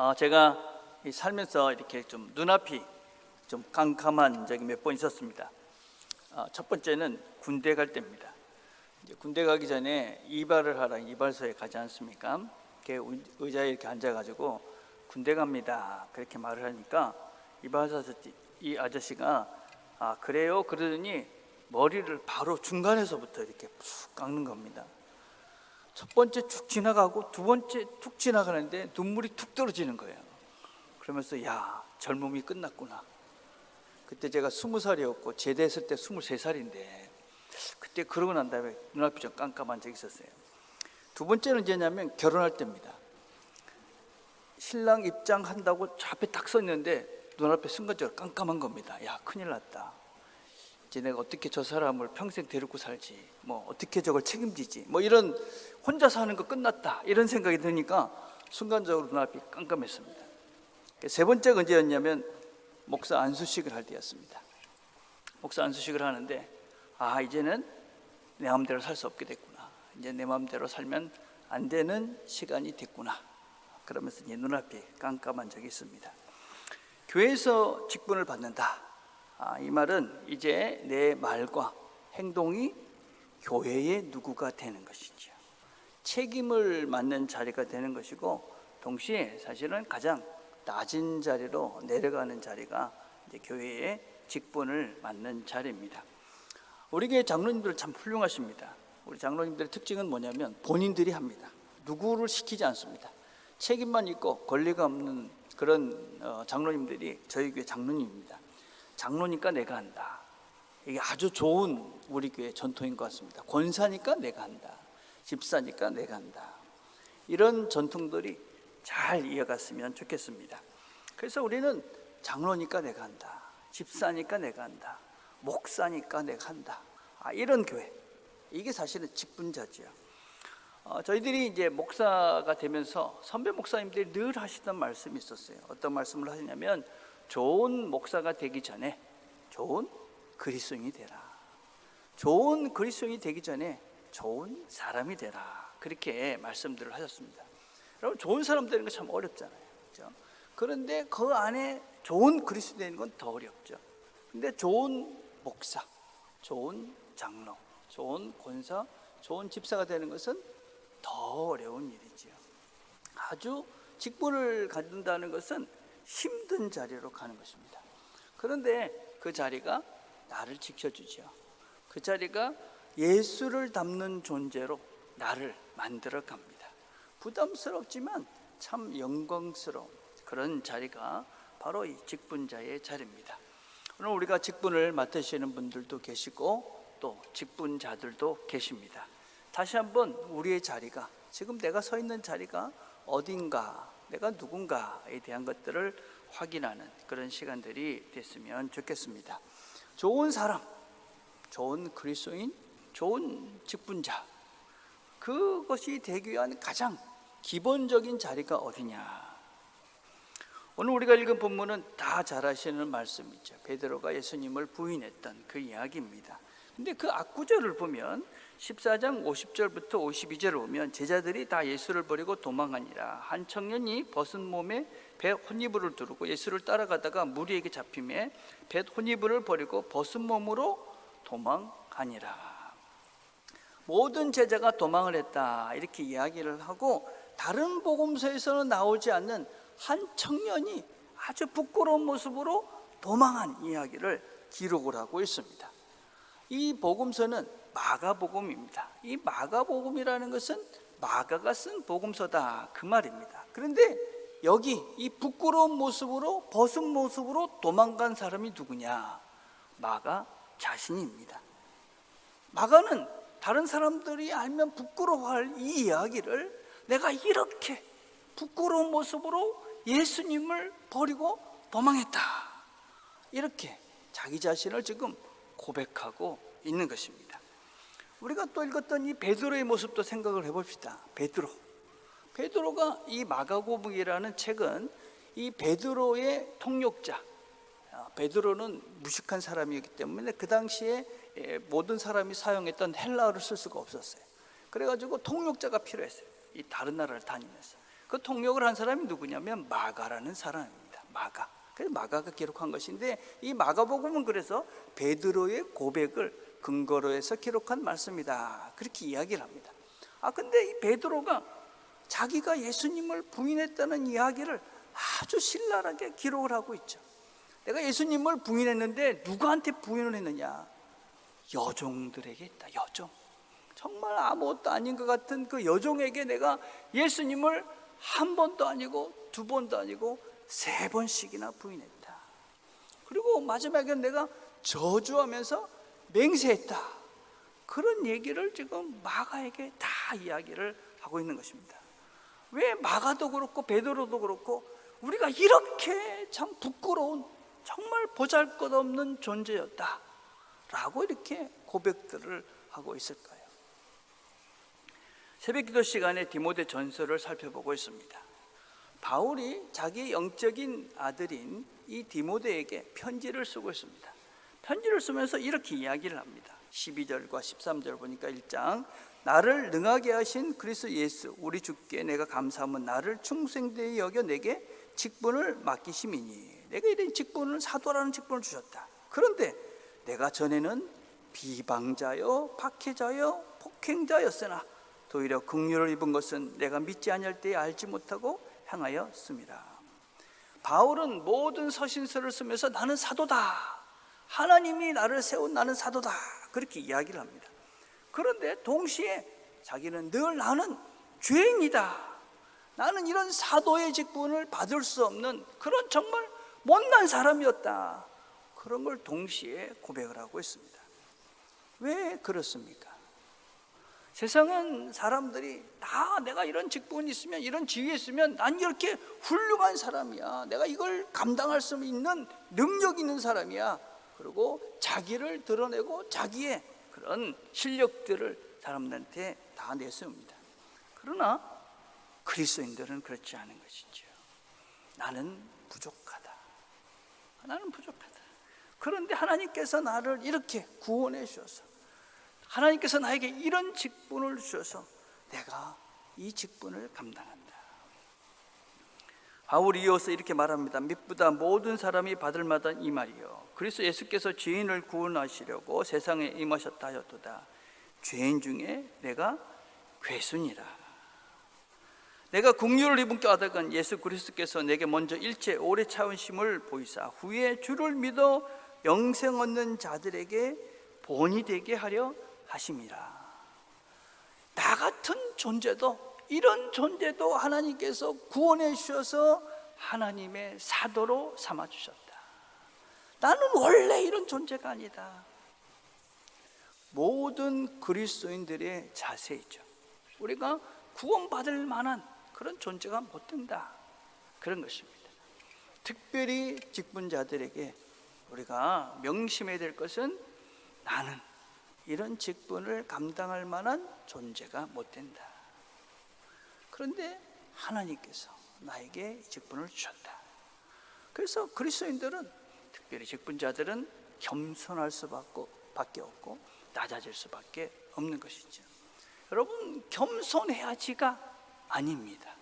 아, 제가 이 살면서 이렇게 좀 눈앞이 좀 깜깜한 적이 몇 번 있었습니다. 아, 첫 번째는 군대 갈 때입니다. 군대 가기 전에 이발을 하러 이발소에 가지 않습니까? 이렇게 의- 의자에 이렇게 앉아가지고 군대 갑니다. 그렇게 말을 하니까 이발소에서 이 아저씨가 아 그래요 그러더니 머리를 바로 중간에서부터 이렇게 푹 깎는 겁니다. 첫 번째 툭 지나가고 두 번째 툭 지나가는데 눈물이 툭 떨어지는 거예요. 그러면서 야 젊음이 끝났구나. 그때 제가 스무 살이었고 제대했을 때 스물세 살인데 그때 그러고 난 다음에 눈앞이 좀 깜깜한 적이 있었어요. 두 번째는 언제냐면 결혼할 때입니다. 신랑 입장한다고 저 앞에 딱서 있는데 눈앞에 순간적으로 깜깜한 겁니다. 야 큰일 났다. 이제 내가 어떻게 저 사람을 평생 데리고 살지, 뭐 어떻게 저걸 책임지지, 뭐 이런 혼자 사는 거 끝났다 이런 생각이 드니까 순간적으로 눈앞이 깜깜했습니다. 세 번째가 언제였냐면 목사 안수식을 할 때였습니다. 목사 안수식을 하는데 아 이제는 내 마음대로 살 수 없게 됐구나. 이제 내 마음대로 살면 안 되는 시간이 됐구나. 그러면서 이제 눈앞이 깜깜한 적이 있습니다. 교회에서 직분을 받는다. 아, 이 말은 이제 내 말과 행동이 교회의 누구가 되는 것이죠. 책임을 맡는 자리가 되는 것이고 동시에 사실은 가장 낮은 자리로 내려가는 자리가 교회의 직분을 맡는 자리입니다. 우리 교회 장로님들 참 훌륭하십니다. 우리 장로님들의 특징은 뭐냐면 본인들이 합니다. 누구를 시키지 않습니다. 책임만 있고 권리가 없는 그런 어, 장로님들이 저희 교회 장로님입니다. 장로니까 내가 한다. 이게 아주 좋은 우리 교회 전통인 것 같습니다. 권사니까 내가 한다. 집사니까 내가 한다. 이런 전통들이 잘 이어갔으면 좋겠습니다. 그래서 우리는 장로니까 내가 한다. 집사니까 내가 한다. 목사니까 내가 한다. 아, 이런 교회. 이게 사실은 직분자지요. 어, 저희들이 이제 목사가 되면서 선배 목사님들이 늘 하시던 말씀이 있었어요. 어떤 말씀을 하시냐면 좋은 목사가 되기 전에 좋은 그리스도인이 되라. 좋은 그리스도인이 되기 전에 좋은 사람이 되라. 그렇게 말씀들을 하셨습니다. 여러분 좋은 사람 되는 거 참 어렵잖아요. 그렇죠? 그런데 그 안에 좋은 그리스도 되는 건 더 어렵죠. 근데 좋은 목사, 좋은 장로, 좋은 권사, 좋은 집사가 되는 것은 더 어려운 일이지요. 아주 직분을 갖는다는 것은 힘든 자리로 가는 것입니다. 그런데 그 자리가 나를 지켜주죠. 그 자리가 예수를 담는 존재로 나를 만들어 갑니다. 부담스럽지만 참 영광스러운 그런 자리가 바로 이 직분자의 자리입니다. 오늘 우리가 직분을 맡으시는 분들도 계시고 또 직분자들도 계십니다. 다시 한번 우리의 자리가 지금 내가 서 있는 자리가 어딘가 내가 누군가에 대한 것들을 확인하는 그런 시간들이 됐으면 좋겠습니다. 좋은 사람, 좋은 그리스도인, 좋은 직분자 그것이 되기 위한 가장 기본적인 자리가 어디냐? 오늘 우리가 읽은 본문은 다 잘 아시는 말씀이죠. 베드로가 예수님을 부인했던 그 이야기입니다. 근데 그 앞구절을 보면 14장 50절부터 52절을 보면 제자들이 다 예수를 버리고 도망하니라. 한 청년이 벗은 몸에 배 혼이불을 두르고 예수를 따라가다가 무리에게 잡힘에 배 혼이불을 버리고 벗은 몸으로 도망하니라. 모든 제자가 도망을 했다. 이렇게 이야기를 하고 다른 복음서에서는 나오지 않는 한 청년이 아주 부끄러운 모습으로 도망한 이야기를 기록을 하고 있습니다. 이 복음서는 마가복음입니다. 이 마가복음이라는 것은 마가가 쓴 복음서다 그 말입니다. 그런데 여기 이 부끄러운 모습으로 벗은 모습으로 도망간 사람이 누구냐? 마가 자신입니다. 마가는 다른 사람들이 알면 부끄러워할 이 이야기를 내가 이렇게 부끄러운 모습으로 예수님을 버리고 도망했다. 이렇게 자기 자신을 지금 고백하고 있는 것입니다. 우리가 또 읽었던 이 베드로의 모습도 생각을 해봅시다. 베드로. 베드로가 이 마가고북이라는 책은 이 베드로의 통역자. 아, 베드로는 무식한 사람이었기 때문에 그 당시에 예, 모든 사람이 사용했던 헬라어를 쓸 수가 없었어요. 그래가지고 통역자가 필요했어요. 이 다른 나라를 다니면서. 그 통역을 한 사람이 누구냐면 마가라는 사람입니다. 마가. 그래서 마가가 기록한 것인데 이 마가복음은 그래서 베드로의 고백을 근거로 해서 기록한 말씀이다. 그렇게 이야기를 합니다. 아 근데 이 베드로가 자기가 예수님을 부인했다는 이야기를 아주 신랄하게 기록을 하고 있죠. 내가 예수님을 부인했는데 누구한테 부인을 했느냐? 여종들에게 있다. 여종. 정말 아무것도 아닌 것 같은 그 여종에게 내가 예수님을 한 번도 아니고 두 번도 아니고 세 번씩이나 부인했다. 그리고 마지막엔 내가 저주하면서 맹세했다. 그런 얘기를 지금 마가에게 다 이야기를 하고 있는 것입니다. 왜 마가도 그렇고 베드로도 그렇고 우리가 이렇게 참 부끄러운 정말 보잘것없는 존재였다라고 이렇게 고백들을 하고 있을까요? 새벽기도 시간에 디모데 전서를 살펴보고 있습니다. 바울이 자기 영적인 아들인 이 디모데에게 편지를 쓰고 있습니다. 편지를 쓰면서 이렇게 이야기를 합니다. 12절과 13절 보니까 1장 나를 능하게 하신 그리스도 예수 우리 주께 내가 감사하면 나를 충성되이 여겨 내게 직분을 맡기심이니 내가 이런 직분을 사도라는 직분을 주셨다. 그런데 내가 전에는 비방자요 박해자요 폭행자였으나 도리어 긍휼을 입은 것은 내가 믿지 아니할 때에 알지 못하고 향하였습니다. 바울은 모든 서신서를 쓰면서 나는 사도다. 하나님이 나를 세운 나는 사도다. 그렇게 이야기를 합니다. 그런데 동시에 자기는 늘 나는 죄인이다. 나는 이런 사도의 직분을 받을 수 없는 그런 정말 못난 사람이었다. 그런 걸 동시에 고백을 하고 있습니다. 왜 그렇습니까? 세상은 사람들이 다 내가 이런 직분이 있으면 이런 지위에 있으면 난 이렇게 훌륭한 사람이야. 내가 이걸 감당할 수 있는 능력 있는 사람이야. 그리고 자기를 드러내고 자기의 그런 실력들을 사람들한테 다 내세웁니다. 그러나 그리스도인들은 그렇지 않은 것이죠. 나는 부족하다. 나는 부족하다. 그런데 하나님께서 나를 이렇게 구원해 주셔서 하나님께서 나에게 이런 직분을 주셔서 내가 이 직분을 감당한다. 바울이 이어서 이렇게 말합니다. 믿보다 모든 사람이 받을 마다 이 말이요. 그리스도 예수께서 죄인을 구원하시려고 세상에 임하셨다 하였도다. 죄인 중에 내가 괴순이라. 내가 국류를 입은 까닭은 예수 그리스도께서 내게 먼저 일체 오래 차은심을 보이사 후에 주를 믿어 영생 얻는 자들에게 본이 되게 하려 하심이라. 나 같은 존재도 이런 존재도 하나님께서 구원해 주셔서 하나님의 사도로 삼아 주셨다. 나는 원래 이런 존재가 아니다. 모든 그리스도인들의 자세이죠. 우리가 구원받을 만한 그런 존재가 못 된다. 그런 것입니다. 특별히 직분자들에게 우리가 명심해야 될 것은 나는 이런 직분을 감당할 만한 존재가 못 된다. 그런데 하나님께서 나에게 직분을 주셨다. 그래서 그리스도인들은 특별히 직분자들은 겸손할 수밖에 없고 낮아질 수밖에 없는 것이죠. 여러분 겸손해야지가 아닙니다.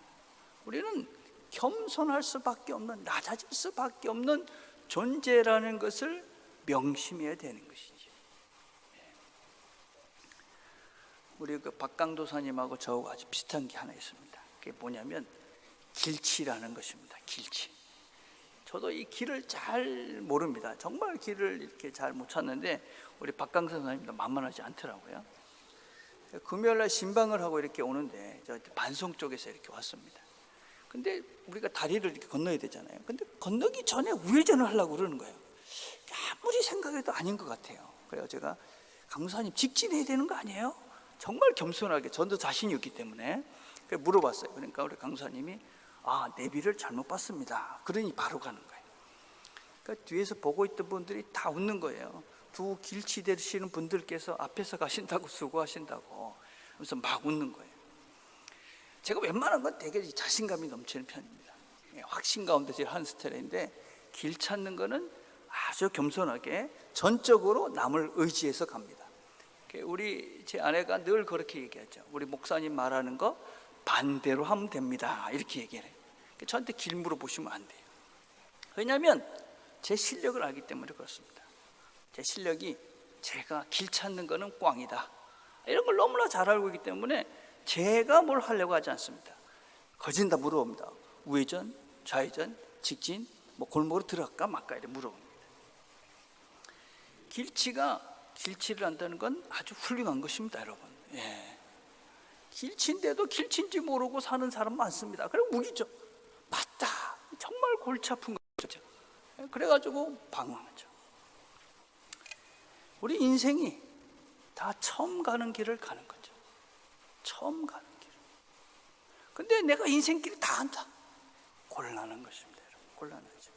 우리는 겸손할 수밖에 없는 낮아질 수밖에 없는 존재라는 것을 명심해야 되는 것이죠. 우리 그 박강도 사님하고 저하고 아주 비슷한 게 하나 있습니다. 그게 뭐냐면 길치라는 것입니다. 길치. 저도 이 길을 잘 모릅니다. 정말 길을 이렇게 잘 못 찾는데 우리 박강선 선생님도 만만하지 않더라고요. 금요일 날 신방을 하고 이렇게 오는데 저 반송 쪽에서 이렇게 왔습니다. 근데 우리가 다리를 이렇게 건너야 되잖아요. 근데 건너기 전에 우회전을 하려고 그러는 거예요. 아무리 생각해도 아닌 것 같아요. 그래서 제가 강사님 직진해야 되는 거 아니에요? 정말 겸손하게 전도 자신이 없기 때문에 물어봤어요. 그러니까 우리 강사님이 아 내비를 잘못 봤습니다. 그러니 바로 가는 거예요. 그러니까 뒤에서 보고 있던 분들이 다 웃는 거예요. 두 길치 되시는 분들께서 앞에서 가신다고 수고하신다고 하면서 막 웃는 거예요. 제가 웬만한 건 되게 자신감이 넘치는 편입니다. 예, 확신 가운데 제가 하는 스타일인데 길 찾는 거는 아주 겸손하게 전적으로 남을 의지해서 갑니다. 우리 제 아내가 늘 그렇게 얘기하죠. 우리 목사님 말하는 거 반대로 하면 됩니다. 이렇게 얘기를 해요. 그러니까 저한테 길 물어보시면 안 돼요. 왜냐하면 제 실력을 알기 때문에 그렇습니다. 제 실력이 제가 길 찾는 거는 꽝이다. 이런 걸 너무나 잘 알고 있기 때문에 제가 뭘 하려고 하지 않습니다. 거진 다 물어봅니다. 우회전, 좌회전, 직진, 뭐 골목으로 들어갈까 말까 이렇게 물어봅니다. 길치가 길치를 한다는 건 아주 훌륭한 것입니다, 여러분. 예. 길치인데도 길치인지 모르고 사는 사람 많습니다. 그리고 무기죠. 맞다. 정말 골치 아픈 거죠. 예, 그래가지고 방황하죠. 우리 인생이 다 처음 가는 길을 가는 거죠. 처음 가는 길. 근데 내가 인생길이 다 안다. 곤란한 것입니다, 여러분. 곤란하죠.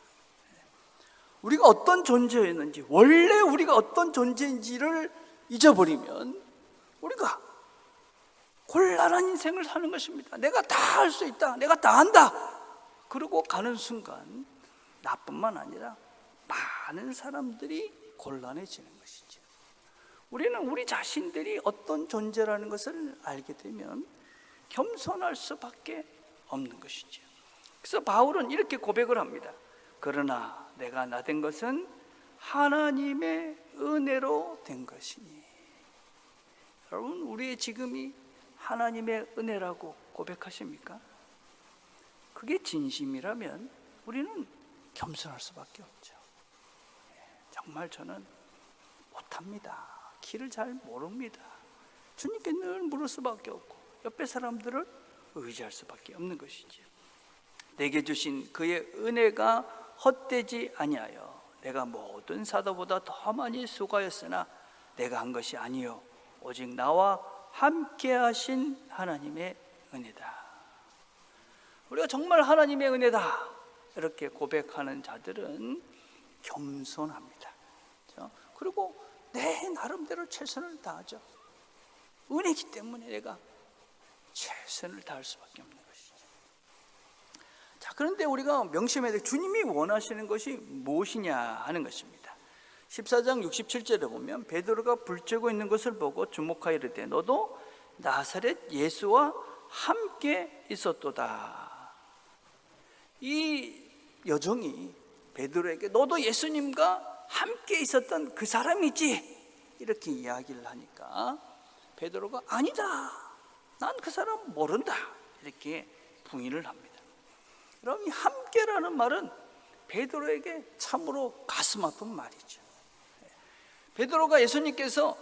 예. 우리가 어떤 존재였는지, 원래 우리가 어떤 존재인지를 잊어버리면 우리가 곤란한 인생을 사는 것입니다. 내가 다 할 수 있다. 내가 다 한다. 그러고 가는 순간 나뿐만 아니라 많은 사람들이 곤란해지는 것이죠. 우리는 우리 자신들이 어떤 존재라는 것을 알게 되면 겸손할 수밖에 없는 것이죠. 그래서 바울은 이렇게 고백을 합니다. 그러나 내가 나 된 것은 하나님의 은혜로 된 것이니. 여러분, 우리의 지금이 하나님의 은혜라고 고백하십니까? 그게 진심이라면 우리는 겸손할 수밖에 없죠. 예, 정말 저는 못합니다. 길을 잘 모릅니다. 주님께 늘 물을 수밖에 없고 옆에 사람들을 의지할 수밖에 없는 것이죠. 내게 주신 그의 은혜가 헛되지 아니하여 내가 모든 사도보다 더 많이 수고하였으나 내가 한 것이 아니요 오직 나와 함께 하신 하나님의 은혜다. 우리가 정말 하나님의 은혜다. 이렇게 고백하는 자들은 겸손합니다. 그렇죠? 그리고 내 나름대로 최선을 다하죠. 은혜기 때문에 내가 최선을 다할 수밖에 없는 그런데 우리가 명심해야 될 주님이 원하시는 것이 무엇이냐 하는 것입니다. 14장 67절에 보면 베드로가 불쬐고 있는 것을 보고 주목하여 이르되 너도 나사렛 예수와 함께 있었도다. 이 여종이 베드로에게 너도 예수님과 함께 있었던 그 사람이지 이렇게 이야기를 하니까 베드로가 아니다. 난 그 사람 모른다. 이렇게 부인을 합니다. 그럼 이 함께라는 말은 베드로에게 참으로 가슴 아픈 말이죠. 베드로가 예수님께서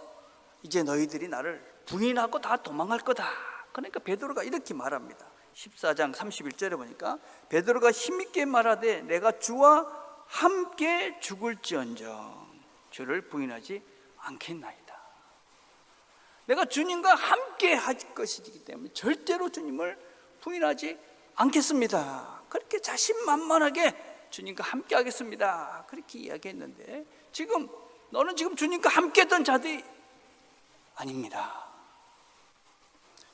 이제 너희들이 나를 부인하고 다 도망할 거다. 그러니까 베드로가 이렇게 말합니다. 14장 31절에 보니까 베드로가 힘있게 말하되 내가 주와 함께 죽을지언정 주를 부인하지 않겠나이다. 내가 주님과 함께 할 것이기 때문에 절대로 주님을 부인하지 않겠습니다. 그렇게 자신만만하게 주님과 함께 하겠습니다. 그렇게 이야기했는데 지금 너는 지금 주님과 함께 했던 자들이 아닙니다.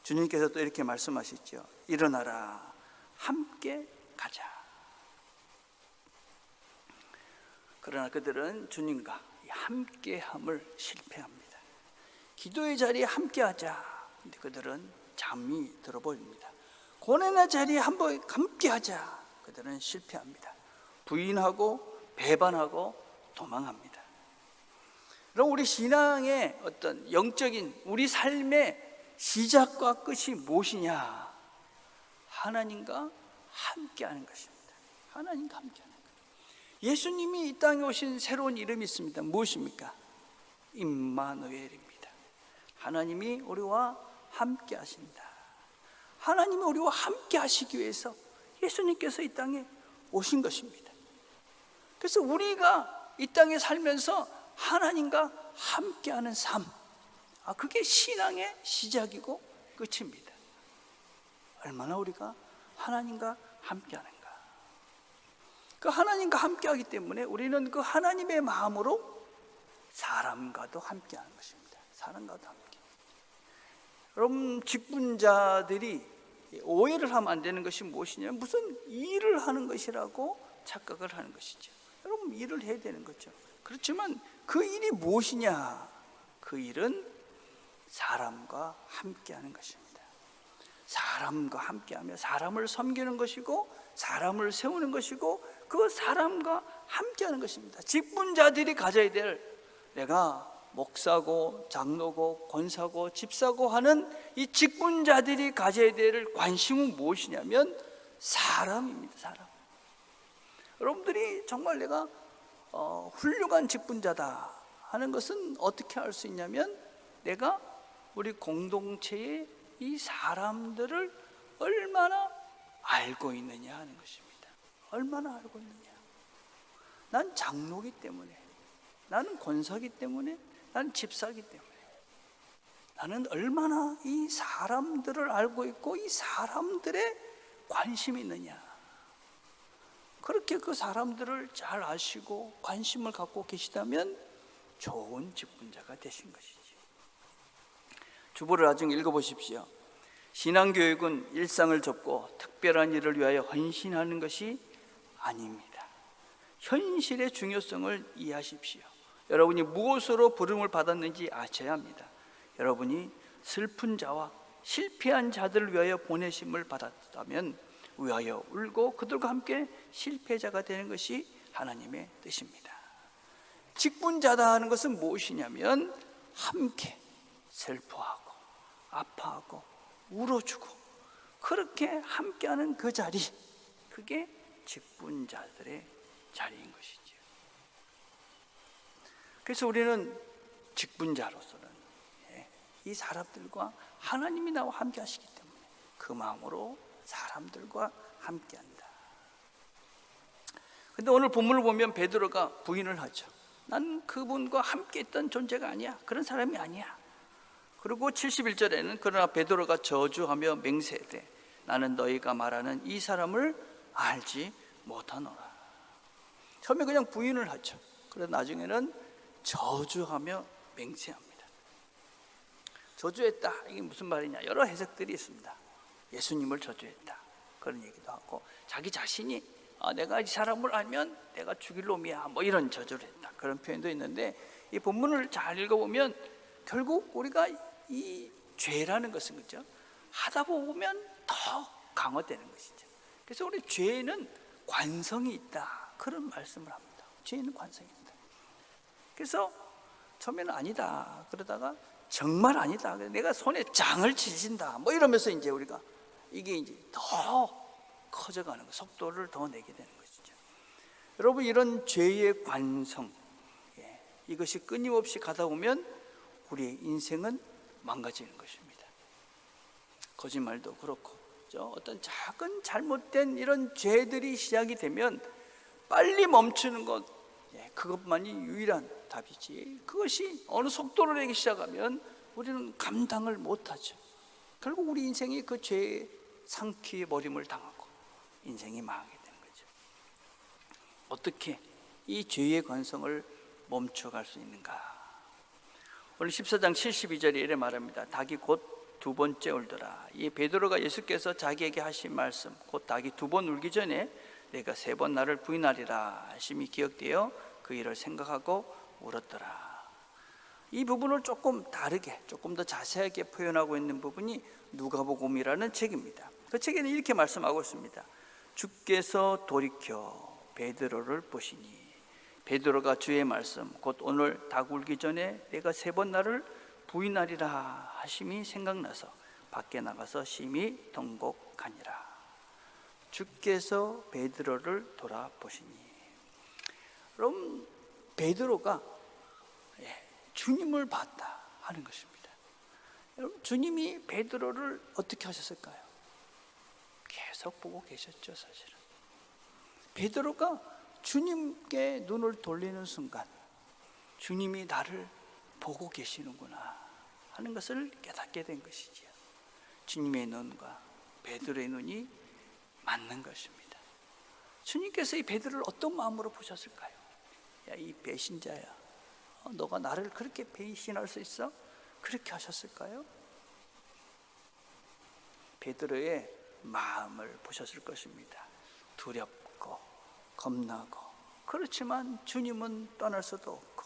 주님께서 또 이렇게 말씀하시죠. 일어나라. 함께 가자. 그러나 그들은 주님과 함께함을 실패합니다. 기도의 자리에 함께하자. 근데 그들은 잠이 들어버립니다. 고난의 자리에 한번 함께 하자. 그들은 실패합니다. 부인하고 배반하고 도망합니다. 그럼 우리 신앙의 어떤 영적인 우리 삶의 시작과 끝이 무엇이냐? 하나님과 함께 하는 것입니다. 하나님과 함께 하는 것. 예수님이 이 땅에 오신 새로운 이름이 있습니다. 무엇입니까? 임마누엘입니다. 하나님이 우리와 함께 하신다. 하나님이 우리와 함께 하시기 위해서 예수님께서 이 땅에 오신 것입니다. 그래서 우리가 이 땅에 살면서 하나님과 함께하는 삶, 아 그게 신앙의 시작이고 끝입니다. 얼마나 우리가 하나님과 함께하는가. 그 하나님과 함께하기 때문에 우리는 그 하나님의 마음으로 사람과도 함께하는 것입니다. 사람과도 함께. 여러분 직분자들이 오해를 하면 안 되는 것이 무엇이냐면 무슨 일을 하는 것이라고 착각을 하는 것이죠. 여러분 일을 해야 되는 거죠. 그렇지만 그 일이 무엇이냐? 그 일은 사람과 함께 하는 것입니다. 사람과 함께 하며 사람을 섬기는 것이고 사람을 세우는 것이고 그 사람과 함께 하는 것입니다. 직분자들이 가져야 될 내가 목사고 장로고 권사고 집사고 하는 이 직분자들이 가져야 될 관심은 무엇이냐면 사람입니다. 사람. 여러분들이 정말 내가 어, 훌륭한 직분자다 하는 것은 어떻게 알 수 있냐면 내가 우리 공동체의 이 사람들을 얼마나 알고 있느냐 하는 것입니다. 얼마나 알고 있느냐. 난 장로기 때문에, 나는 권사기 때문에, 나는 집사기 때문에, 나는 얼마나 이 사람들을 알고 있고 이 사람들의 관심이 있느냐. 그렇게 그 사람들을 잘 아시고 관심을 갖고 계시다면 좋은 직분자가 되신 것이지. 주보를 나중에 읽어보십시오. 신앙교육은 일상을 접고 특별한 일을 위하여 헌신하는 것이 아닙니다. 현실의 중요성을 이해하십시오. 여러분이 무엇으로 부름을 받았는지 아셔야 합니다. 여러분이 슬픈 자와 실패한 자들을 위하여 보내심을 받았다면 위하여 울고 그들과 함께 실패자가 되는 것이 하나님의 뜻입니다. 직분자다 하는 것은 무엇이냐면 함께 슬퍼하고 아파하고 울어주고 그렇게 함께하는 그 자리 그게 직분자들의 자리인 것이죠. 그래서 우리는 직분자로서는 예, 이 사람들과 하나님이 나와 함께 하시기 때문에 그 마음으로 사람들과 함께 한다. 근데 오늘 본문을 보면 베드로가 부인을 하죠. 난 그분과 함께 있던 존재가 아니야. 그런 사람이 아니야. 그리고 71절에는 그러나 베드로가 저주하며 맹세되 나는 너희가 말하는 이 사람을 알지 못하노라. 처음에 그냥 부인을 하죠. 그러나 나중에는 저주하며 맹세합니다. 저주했다. 이게 무슨 말이냐? 여러 해석들이 있습니다. 예수님을 저주했다. 그런 얘기도 하고 자기 자신이 아, 내가 이 사람을 알면 내가 죽일 놈이야. 뭐 이런 저주를 했다. 그런 표현도 있는데 이 본문을 잘 읽어보면 결국 우리가 이 죄라는 것은 그죠? 하다 보면 더 강화되는 것이죠. 그래서 우리 죄는 관성이 있다. 그런 말씀을 합니다. 죄는 관성이 있다. 그래서 처음에는 아니다. 그러다가 정말 아니다. 내가 손에 장을 치신다. 뭐 이러면서 이제 우리가 이게 이제 더 커져가는 거, 속도를 더 내게 되는 것이죠. 여러분 이런 죄의 관성, 예, 이것이 끊임없이 가다 보면 우리의 인생은 망가지는 것입니다. 거짓말도 그렇고, 저 어떤 작은 잘못된 이런 죄들이 시작이 되면 빨리 멈추는 것, 예, 그것만이 유일한 답이지. 그것이 어느 속도를 내기 시작하면 우리는 감당을 못하죠. 결국 우리 인생이 그 죄의 상키에 버림을 당하고 인생이 망하게 되는 거죠. 어떻게 이 죄의 관성을 멈춰갈 수 있는가? 오늘 14장 72절에 이래 말합니다. 닭이 곧 두 번째 울더라. 이 베드로가 예수께서 자기에게 하신 말씀, 곧 닭이 두 번 울기 전에 내가 세 번 나를 부인하리라 하심이 기억되어 그 일을 생각하고 울었더라. 이 부분을 조금 다르게, 조금 더 자세하게 표현하고 있는 부분이 누가복음이라는 책입니다. 그 책에는 이렇게 말씀하고 있습니다. 주께서 돌이켜 베드로를 보시니 베드로가 주의 말씀 곧 오늘 닭 울기 전에 내가 세 번 나를 부인하리라 하심이 생각나서 밖에 나가서 심히 통곡하니라. 주께서 베드로를 돌아보시니 그럼 베드로가 예, 주님을 봤다 하는 것입니다. 주님이 베드로를 어떻게 하셨을까요? 계속 보고 계셨죠, 사실은. 베드로가 주님께 눈을 돌리는 순간 주님이 나를 보고 계시는구나 하는 것을 깨닫게 된 것이지요. 주님의 눈과 베드로의 눈이 맞는 것입니다. 주님께서 이 베드로를 어떤 마음으로 보셨을까요? 야, 이 배신자야. 어, 너가 나를 그렇게 배신할 수 있어? 그렇게 하셨을까요? 베드로의 마음을 보셨을 것입니다. 두렵고 겁나고 그렇지만 주님은 떠날 수도 없고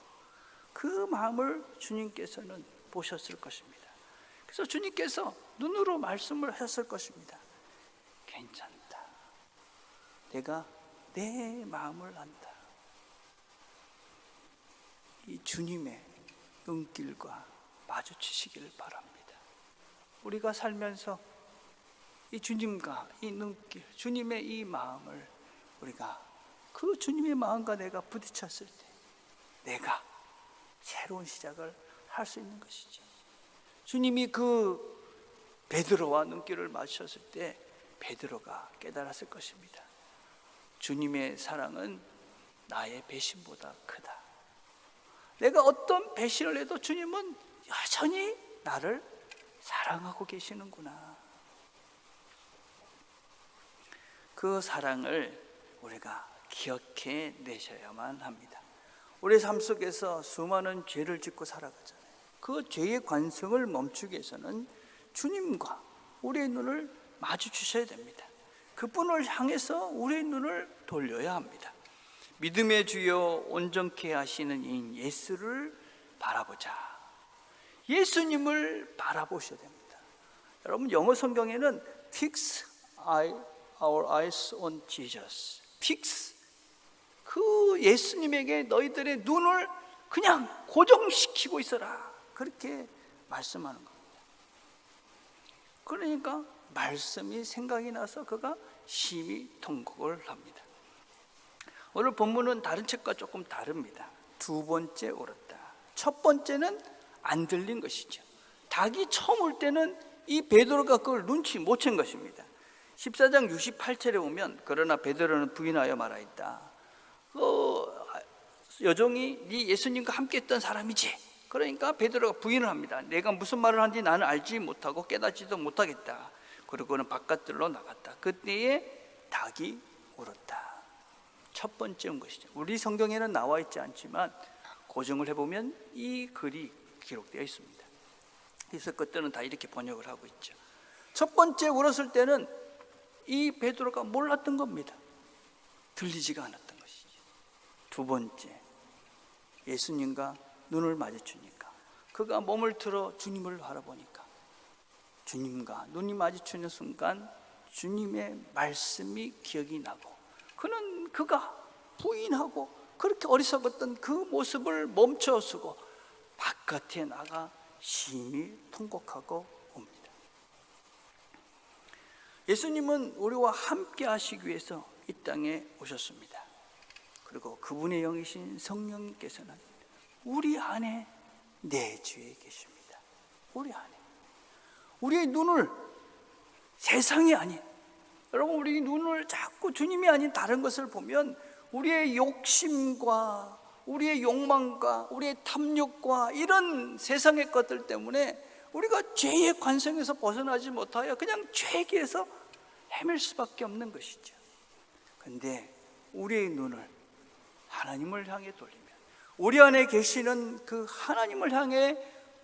그 마음을 주님께서는 보셨을 것입니다. 그래서 주님께서 눈으로 말씀을 하셨을 것입니다. 내가 내 마음을 안다. 이 주님의 눈길과 마주치시기를 바랍니다. 우리가 살면서 이 주님과 이 눈길, 주님의 이 마음을 우리가 그 주님의 마음과 내가 부딪혔을 때 내가 새로운 시작을 할 수 있는 것이지. 주님이 그 베드로와 눈길을 마주쳤을 때 베드로가 깨달았을 것입니다. 주님의 사랑은 나의 배신보다 크다. 내가 어떤 배신을 해도 주님은 여전히 나를 사랑하고 계시는구나. 그 사랑을 우리가 기억해 내셔야만 합니다. 우리 삶 속에서 수많은 죄를 짓고 살아가잖아요. 그 죄의 관성을 멈추기 위해서는 주님과 우리의 눈을 마주치셔야 됩니다. 그분을 향해서 우리의 눈을 돌려야 합니다. 믿음의 주여 온전케 하시는 이 예수를 바라보자. 예수님을 바라보셔야 됩니다. 여러분 영어 성경에는 fix our eyes on Jesus. fix 그 예수님에게 너희들의 눈을 그냥 고정시키고 있어라. 그렇게 말씀하는 겁니다. 그러니까 말씀이 생각이 나서 그가 심히 통곡을 합니다. 오늘 본문은 다른 책과 조금 다릅니다. 두 번째 옳았다. 첫 번째는 안 들린 것이죠. 닭이 처음 올 때는 이 베드로가 그걸 눈치 못 챈 것입니다. 14장 68절에 보면 그러나 베드로는 부인하여 말하였다. 그 여종이 네 예수님과 함께 했던 사람이지. 그러니까 베드로가 부인을 합니다. 내가 무슨 말을 하는지 나는 알지 못하고 깨닫지도 못하겠다. 그리고는 바깥들로 나갔다. 그때에 닭이 울었다. 첫 번째 온 것이죠. 우리 성경에는 나와 있지 않지만 고정을 해보면 이 글이 기록되어 있습니다. 그래서 그때는 다 이렇게 번역을 하고 있죠. 첫 번째 울었을 때는 이 베드로가 몰랐던 겁니다. 들리지가 않았던 것이죠. 두 번째 예수님과 눈을 마주치니까 그가 몸을 틀어 주님을 바라보니까 주님과 눈이 마주치는 순간 주님의 말씀이 기억이 나고 그는 그가 부인하고 그렇게 어리석었던 그 모습을 멈춰서고 바깥에 나가 심히 통곡하고 옵니다. 예수님은 우리와 함께 하시기 위해서 이 땅에 오셨습니다. 그리고 그분의 영이신 성령님께서는 우리 안에 내주에 계십니다. 우리 안에. 우리의 눈을 세상이 아닌 여러분 우리 눈을 자꾸 주님이 아닌 다른 것을 보면 우리의 욕심과 우리의 욕망과 우리의 탐욕과 이런 세상의 것들 때문에 우리가 죄의 관성에서 벗어나지 못하여 그냥 죄에서 헤맬 수밖에 없는 것이죠. 근데 우리의 눈을 하나님을 향해 돌리면 우리 안에 계시는 그 하나님을 향해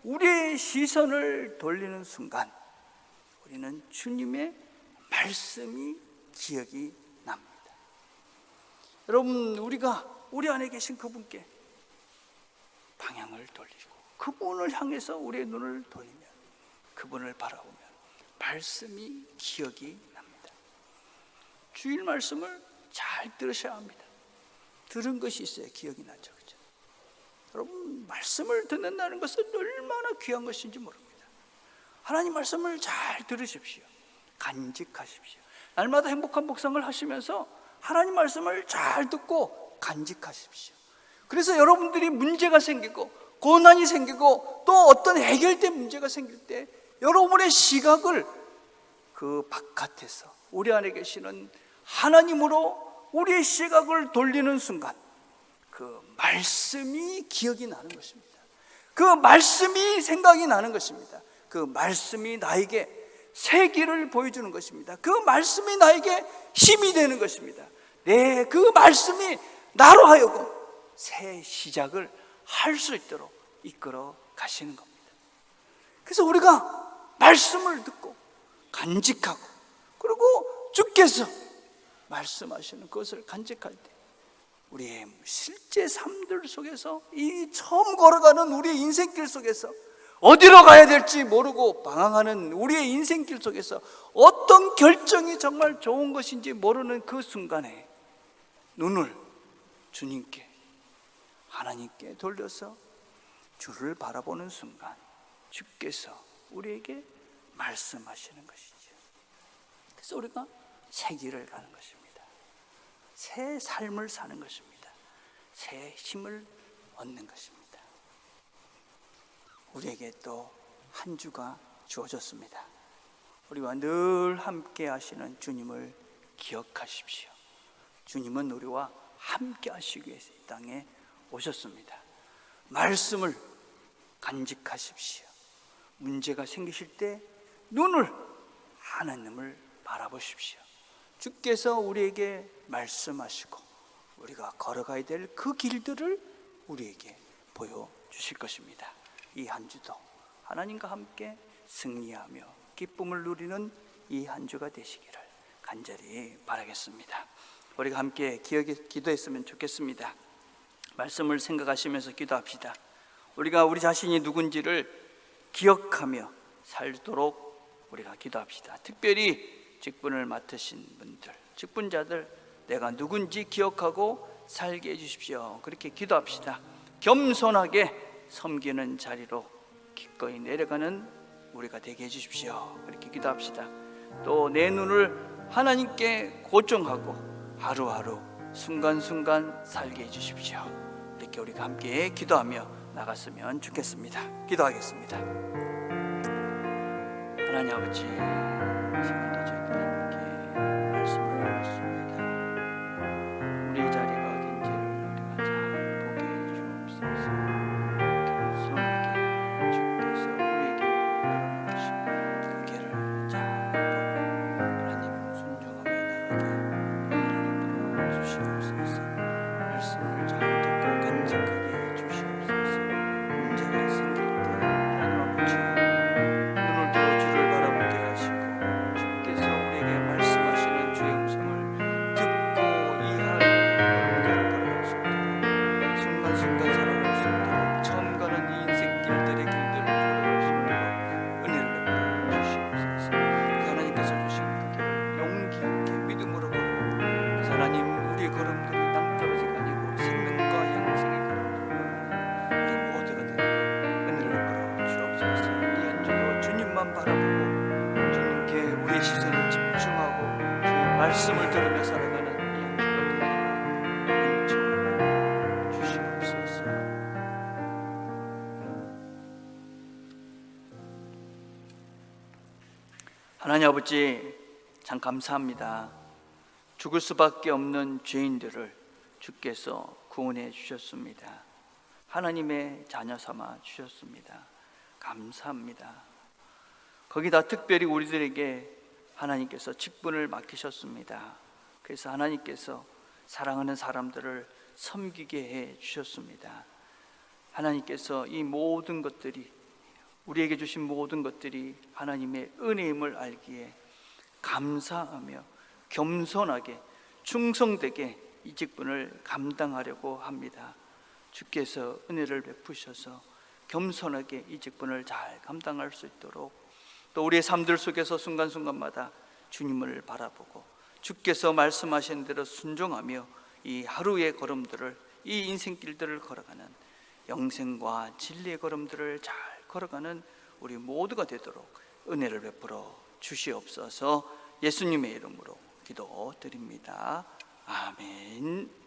우리의 시선을 돌리는 순간 우리는 주님의 말씀이 기억이 납니다. 여러분, 우리가 우리 안에 계신 그분께 방향을 돌리고 그분을 향해서 우리의 눈을 돌리면 그분을 바라보면 말씀이 기억이 납니다. 주일 말씀을 잘 들으셔야 합니다. 들은 것이 있어야 기억이 나죠. 여러분, 말씀을 듣는다는 것은 얼마나 귀한 것인지 모릅니다. 하나님 말씀을 잘 들으십시오. 간직하십시오. 날마다 행복한 묵상을 하시면서 하나님 말씀을 잘 듣고 간직하십시오. 그래서 여러분들이 문제가 생기고 고난이 생기고 또 어떤 해결된 문제가 생길 때 여러분의 시각을 그 바깥에서 우리 안에 계시는 하나님으로 우리의 시각을 돌리는 순간 그 말씀이 기억이 나는 것입니다. 그 말씀이 생각이 나는 것입니다. 그 말씀이 나에게 새 길을 보여주는 것입니다. 그 말씀이 나에게 힘이 되는 것입니다. 네, 그 말씀이 나로 하여금 새 시작을 할 수 있도록 이끌어 가시는 겁니다. 그래서 우리가 말씀을 듣고 간직하고 그리고 주께서 말씀하시는 그것을 간직할 때 우리의 실제 삶들 속에서 이 처음 걸어가는 우리의 인생길 속에서 어디로 가야 될지 모르고 방황하는 우리의 인생길 속에서 어떤 결정이 정말 좋은 것인지 모르는 그 순간에 눈을 주님께 하나님께 돌려서 주를 바라보는 순간 주께서 우리에게 말씀하시는 것이죠. 그래서 우리가 새 길을 가는 것입니다. 새 삶을 사는 것입니다. 새 힘을 얻는 것입니다. 우리에게 또 한 주가 주어졌습니다. 우리와 늘 함께 하시는 주님을 기억하십시오. 주님은 우리와 함께 하시기 위해서 이 땅에 오셨습니다. 말씀을 간직하십시오. 문제가 생기실 때 눈을 하나님을 바라보십시오. 주께서 우리에게 말씀하시고 우리가 걸어가야 될 그 길들을 우리에게 보여 주실 것입니다. 이 한 주도 하나님과 함께 승리하며 기쁨을 누리는 이 한 주가 되시기를 간절히 바라겠습니다. 우리가 함께 기억에 기도했으면 좋겠습니다. 말씀을 생각하시면서 기도합시다. 우리가 우리 자신이 누군지를 기억하며 살도록 우리가 기도합시다. 특별히 직분을 맡으신 분들, 직분자들 내가 누군지 기억하고 살게 해 주십시오. 그렇게 기도합시다. 겸손하게 섬기는 자리로 기꺼이 내려가는 우리가 되게 해 주십시오. 그렇게 기도합시다. 또 내 눈을 하나님께 고정하고 하루하루 순간순간 살게 해 주십시오. 이렇게 우리가 함께 기도하며 나갔으면 좋겠습니다. 기도하겠습니다. 하나님 아버지, 시간도 저 하나님 아버지 참 감사합니다 죽을 수밖에 없는 죄인들을 주께서 구원해 주셨습니다 하나님의 자녀 삼아 주셨습니다 감사합니다 거기다 특별히 우리들에게 하나님께서 직분을 맡기셨습니다. 그래서 하나님께서 사랑하는 사람들을 섬기게 해 주셨습니다. 하나님께서 이 모든 것들이 우리에게 주신 모든 것들이 하나님의 은혜임을 알기에 감사하며 겸손하게 충성되게 이 직분을 감당하려고 합니다. 주께서 은혜를 베푸셔서 겸손하게 이 직분을 잘 감당할 수 있도록 또 우리의 삶들 속에서 순간순간마다 주님을 바라보고 주께서 말씀하신 대로 순종하며 이 하루의 걸음들을 이 인생길들을 걸어가는 영생과 진리의 걸음들을 잘 걸어가는 우리 모두가 되도록 은혜를 베풀어 주시옵소서 예수님의 이름으로 기도드립니다. 아멘.